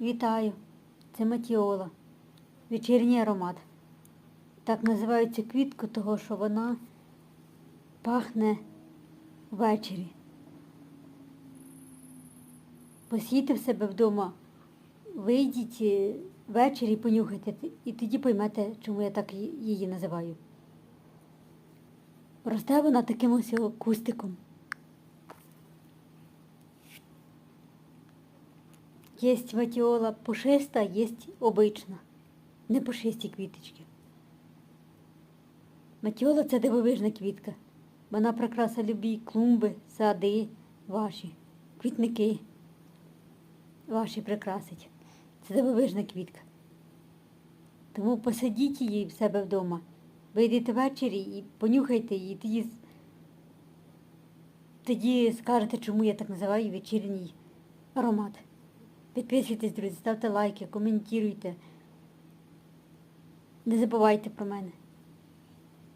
Вітаю! Це матіола. Вечірній аромат. Так називають цю квітку, того що вона пахне ввечері. Посійте в себе вдома, вийдіть е, ввечері і понюхайте, і тоді поймете, чому я так її називаю. Росте вона таким ось кустиком. Єсть матіола пушиста, єсть обична. Не пушисті квіточки. Матіола це дивовижна квітка. Вона прикраса любі клумби, сади ваші, квітники ваші прикрасить. Це дивовижна квітка. Тому посадіть її в себе вдома. Вийдете ввечері і понюхайте її, тоді, тоді скажете, чому я так називаю вечірній аромат. Підписуйтесь, друзі, ставте лайки, коментуйте. Не забувайте про мене.